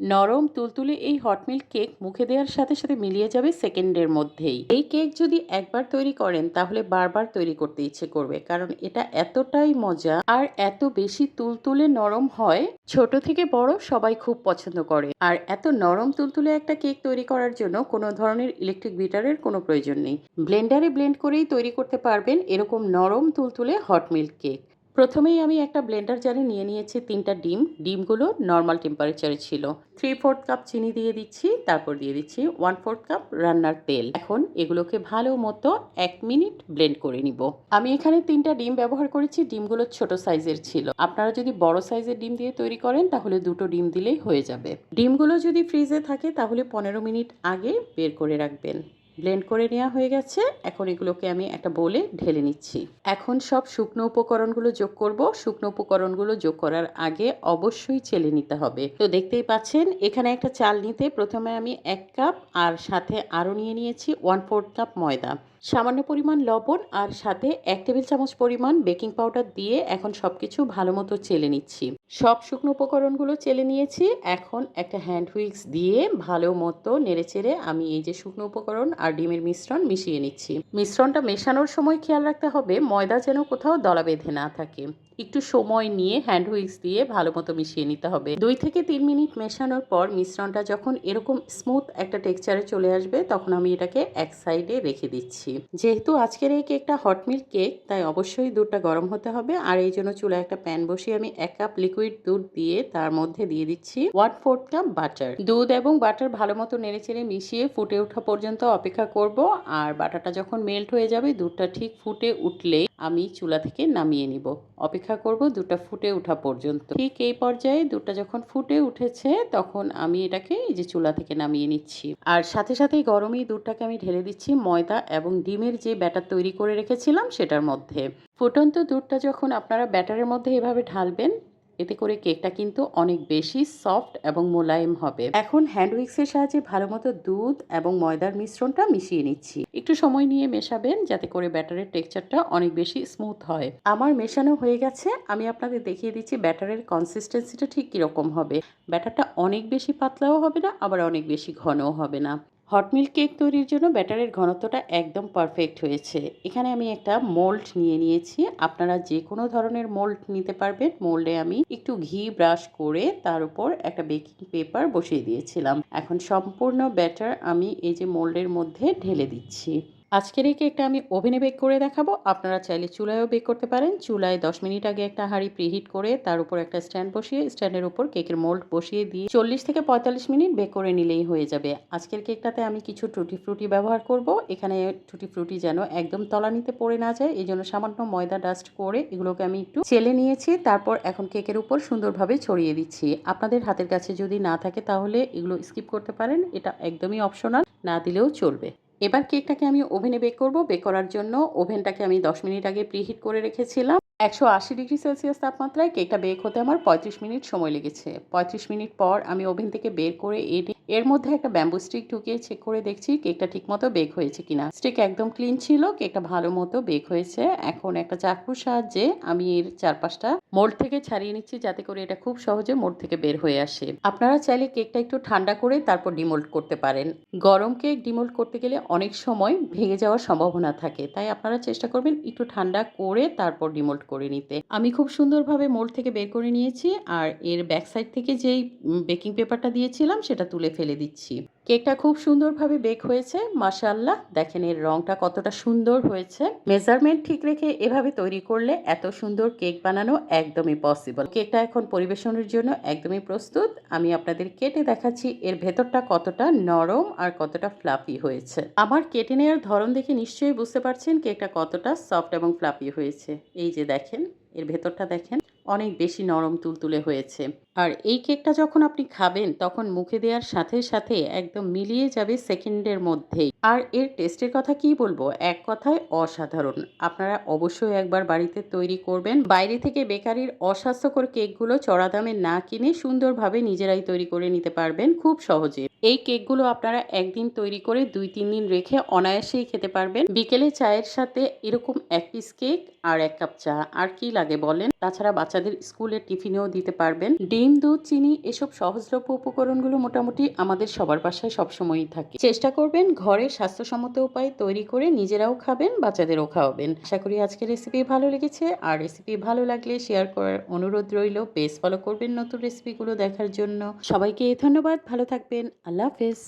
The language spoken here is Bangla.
নরম তুলতুলে এই হট মিল্ক কেক মুখে দেওয়ার সাথে সাথে মিলিয়ে যাবে সেকেন্ডের মধ্যেই। এই কেক যদি একবার তৈরি করেন, তাহলে বারবার তৈরি করতে ইচ্ছে করবে, কারণ এটা এতটাই মজা আর এত বেশি তুলতুলে নরম হয়। ছোট থেকে বড় সবাই খুব পছন্দ করে। আর এত নরম তুলতুলে একটা কেক তৈরি করার জন্য কোনো ধরনের ইলেকট্রিক বিটারের কোনো প্রয়োজন নেই। ব্লেন্ডারে ব্লেন্ড করেই তৈরি করতে পারবেন এরকম নরম তুলতুলে হট মিল্ক কেক প্রথমেই আমি একটা ব্লেন্ডার জারে নিয়ে নিয়েছি তিনটা ডিম। ডিমগুলো নর্মাল টেম্পারেচারে ছিল। থ্রি ফোর্থ কাপ চিনি দিয়ে দিচ্ছি, তারপর দিয়ে দিচ্ছি ওয়ান ফোর্থ কাপ রান্নার তেল। এখন এগুলোকে ভালো মতো এক মিনিট ব্লেন্ড করে নিব। আমি এখানে তিনটা ডিম ব্যবহার করেছি, ডিমগুলো ছোট সাইজের ছিল। আপনারা যদি বড় সাইজের ডিম দিয়ে তৈরি করেন, তাহলে দুটো ডিম দিলেই হয়ে যাবে। ডিমগুলো যদি ফ্রিজে থাকে, তাহলে পনেরো মিনিট আগে বের করে রাখবেন। ব্লেন্ড করে নেওয়া হয়ে গেছে। এখন এগুলোকে আমি একটা বোলে ঢেলে নিচ্ছি। এখন সব শুকনো উপকরণগুলো যোগ করব। শুকনো উপকরণগুলো যোগ করার আগে অবশ্যই চেলে নিতে হবে। তো দেখতেই পাচ্ছেন, এখানে একটা চাল নিতে প্রথমে আমি এক কাপ আর সাথে আরও নিয়ে নিয়েছি ওয়ান ফোর্থ কাপ ময়দা। সামান্য পরিমাণ লবণ আর সাথে এক টেবিল চামচ পরিমাণ বেকিং পাউডার দিয়ে এখন সব কিছু ভালো মতো চেলে নিচ্ছি। সব শুকনো উপকরণগুলো চেলে নিয়েছি। এখন একটা হ্যান্ড হুইক্স দিয়ে ভালো মতো নেড়েচেড়ে আমি এই যে শুকনো উপকরণ আর ডিমের মিশ্রণ মিশিয়ে নিচ্ছি। মিশ্রণটা মেশানোর সময় খেয়াল রাখতে হবে, ময়দা যেন কোথাও দলা বেঁধে না থাকে। একটু সময় নিয়ে হ্যান্ড হুইক্স দিয়ে ভালো মতো মিশিয়ে নিতে হবে। দুই থেকে তিন মিনিট মেশানোর পর মিশ্রণটা যখন এরকম স্মুথ একটা টেক্সচারে চলে আসবে, তখন আমি এটাকে এক সাইডে রেখে দিচ্ছি। যেহেতু আজকের এই কেকটা হট মিল্ক কেক তাই অবশ্যই দুধটা গরম হতে হবে। আর এই জন্য চুলায় একটা প্যান বসিয়ে আমি এক কাপ লিকুইড দুধ দিয়ে তার মধ্যে দিয়ে দিচ্ছি ওয়ান ফোর্থ কাপ বাটার দুধ এবং বাটার ভালো মতো নেড়েচেড়ে মিশিয়ে ফুটে ওঠা পর্যন্ত অপেক্ষা করব। আর বাটারটা যখন মেল্ট হয়ে যাবে, দুধটা ঠিক ফুটে উঠলেই আমি চুলা থেকে নামিয়ে নিব। অপেক্ষা করব দুটা ফুটে ওঠা পর্যন্ত। ঠিক এই পর্যায়ে দুটা যখন ফুটে উঠেছে, তখন আমি এটাকে এই যে চুলা থেকে নামিয়ে নিচ্ছি। আর সাথে সাথে গরমেই দুধটাকে আমি ঢেলে দিচ্ছি ময়দা এবং ডিমের যে ব্যাটার তৈরি করে রেখেছিলাম, সেটার মধ্যে। ফুটন্ত দুধটা যখন আপনারা ব্যাটারের মধ্যে এভাবে ঢালবেন এতে করে কেকটা কিন্তু অনেক বেশি সফট এবং মোলায়েম হবে। এখন হ্যান্ড উইক্সের সাহায্যে ভালো মতো দুধ এবং ময়দার মিশ্রণটা মিশিয়ে নিচ্ছি। একটু সময় নিয়ে মেশাবেন যাতে করে ব্যাটারের টেক্সচারটা অনেক বেশি স্মুথ হয়। আমার মেশানো হয়ে গেছে। আমি আপনাদের দেখিয়ে দিচ্ছি ব্যাটারের কনসিস্টেন্সিটা ঠিক কীরকম হবে। ব্যাটারটা অনেক বেশি পাতলাও হবে না, আবার অনেক বেশি ঘনও হবে না। হট মিল্ক কেক তৈরির জন্য ব্যাটারের ঘনত্বটা একদম পারফেক্ট হয়েছে। এখানে আমি একটা মোল্ড নিয়ে নিয়েছি। আপনারা যে কোনো ধরনের মোল্ড নিতে পারবেন। মোল্ডে আমি একটু ঘি ব্রাশ করে তার উপর একটা বেকিং পেপার বসিয়ে দিয়েছিলাম। এখন সম্পূর্ণ ব্যাটার আমি এই যে মোল্ডের মধ্যে ঢেলে দিচ্ছি। আজকের এই কেকটা আমি ওভেনে বেক করে দেখাবো। আপনারা চাইলে চুলায়ও বেক করতে পারেন। চুলায় দশ মিনিট আগে একটা হাঁড়ি প্রিহিট করে তার উপর একটা স্ট্যান্ড বসিয়ে স্ট্যান্ডের উপর কেকের মোল্ড বসিয়ে দিয়ে চল্লিশ থেকে পঁয়তাল্লিশ মিনিট বেক করে নিলেই হয়ে যাবে। আজকের কেকটাতে আমি কিছু টুটি ফ্রুটি ব্যবহার করব। এখানে টুটি ফ্রুটি যেন একদম তলানিতে পড়ে না যায়, এই জন্য সামান্য ময়দা ডাস্ট করে এগুলোকে আমি একটু চেলে নিয়েছি। তারপর এখন কেকের উপর সুন্দরভাবে ছড়িয়ে দিচ্ছি। আপনাদের হাতের কাছে যদি না থাকে তাহলে এগুলো স্কিপ করতে পারেন। এটা একদমই অপশনাল না দিলেও চলবে। এবার কেকটাকে আমি ওভেনে বেক করব। বেক করার জন্য ওভেনটাকে আমি দশ মিনিট আগে প্রিহিট করে রেখেছিলাম। একশো আশি ডিগ্রি সেলসিয়াস তাপমাত্রায় কেকটা বেক হতে আমার পঁয়ত্রিশ মিনিট সময় লেগেছে। পঁয়ত্রিশ মিনিট পর আমি ওভেন থেকে বের করে এনে এর মধ্যে একটা ব্যাম্বু স্টিক ঢুকিয়ে চেক করে দেখছি কেকটা ঠিকমতো বেক হয়েছে কিনা। স্টিক একদম ক্লিন ছিল কেকটা ভালো মতো বেক হয়েছে। এখন একটা চাকুর সাহায্যে আমি এর চারপাশটা মোল্ড থেকে ছাড়িয়ে নিচ্ছি যাতে করে এটা খুব সহজে মোল্ড থেকে বের হয়ে আসে। আপনারা চাইলে কেকটা একটু ঠান্ডা করে তারপর ডিমোল্ড করতে পারেন। গরম কেক ডিমোল্ড করতে গেলে অনেক সময় ভেঙে যাওয়ার সম্ভাবনা থাকে, তাই আপনারা চেষ্টা করবেন একটু ঠান্ডা করে তারপর ডিমোল্ড করে নিতে। আমি খুব সুন্দরভাবে মোল্ড থেকে বের করে নিয়েছি, আর এর ব্যাক সাইড থেকে যেই বেকিং পেপারটা দিয়েছিলাম সেটা তুলে ফেলে দিচ্ছি। কেকটা খুব সুন্দরভাবে বেক হয়েছে মাশাল্লাহ দেখেন এর রংটা কতটা সুন্দর হয়েছে। মেজারমেন্ট ঠিক রেখে এভাবে তৈরি করলে এত সুন্দর কেক বানানো একদমই পসিবল। কেকটা এখন পরিবেশনের জন্য একদমই প্রস্তুত। আমি আপনাদের কেটে দেখাচ্ছি এর ভেতরটা কতটা নরম আর কতটা ফ্লাফি হয়েছে। আমার কেটে নেওয়ার ধরন দেখে নিশ্চয়ই বুঝতে পারছেন কেকটা কতটা সফট এবং ফ্লাফি হয়েছে। এই যে দেখেন, এর ভেতরটা দেখেন। অনেক বেশি নরম তুলতুলে হয়েছে। আর এই কেকটা যখন আপনি খাবেন, তখন মুখে দেওয়ার সাথে সাথে একদম মিলিয়ে যাবে সেকেন্ডের মধ্যেই। আর এর টেস্টের কথা কি বলব? এক কথায় অসাধারণ। আপনারা অবশ্যই একবার বাড়িতে তৈরি করবেন। বাইরে থেকে বেকারির অস্বাস্থ্যকর কেকগুলো চড়া দামে না কিনে সুন্দরভাবে নিজেরাই তৈরি করে নিতে পারবেন। খুব সহজে। এই কেকগুলো আপনারা একদিন তৈরি করে দুই, তিন দিন রেখে অনায়াসেই খেতে পারবেন। বিকেলে চায়ের সাথে এরকম এক পিস কেক আর এক কাপ চা, আর কি লাগে বলেন? তাছাড়া বাচ্চাদের স্কুলের টিফিনেও দিতে পারবেন। ডিম, দুধ, চিনি এসব সহজলভ্য উপকরণগুলো মোটামুটি আমাদের সবার বাসায় সবসময়ই থাকে। চেষ্টা করবেন ঘরে স্বাস্থ্যসম্মত উপায় তৈরি করে নিজেরাও খাবেন, বাচ্চাদেরও খাওয়াবেন। আশা করি আজকের রেসিপি ভালো লেগেছে। আর রেসিপি ভালো লাগলে শেয়ার করার অনুরোধ রইল। পেজ ফলো করবেন নতুন রেসিপিগুলো দেখার জন্য। সবাইকে ধন্যবাদ। ভালো থাকবেন। আল্লাহ হাফেজ